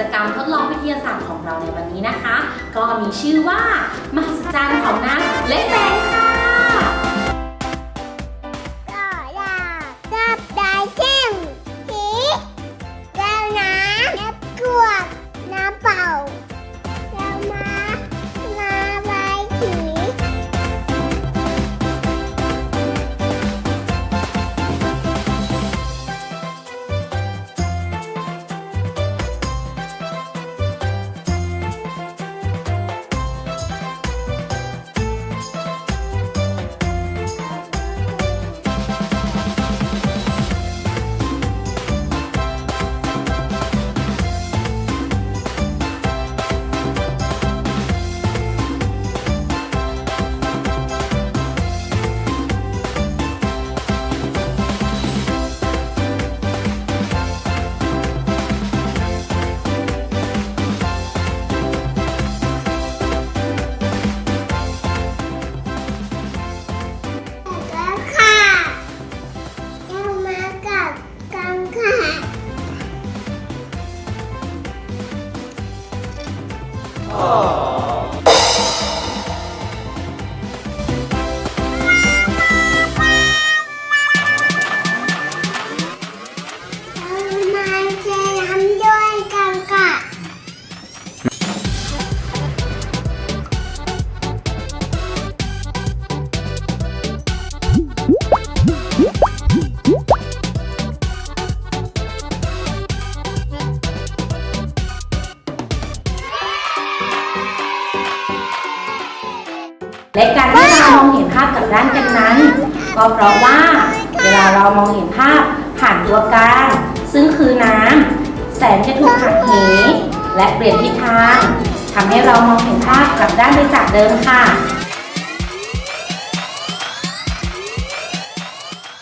จกรรมทดลองวิทยาศาสตร์ของเราในวันนี้นะคะ ก็มีชื่อว่าม เและการที่เรามองเห็นภาพกับด้านกันนั้น ก็เพราะว่าเวลาเรามองเห็นภาพผ่านตัวกลางซึ่งคือน้ำแสงจะถูกหักเห และเปลี่ยนทิศทางทำให้เรามองเห็นภาพกลับด้านไปจากเดิมค่ะ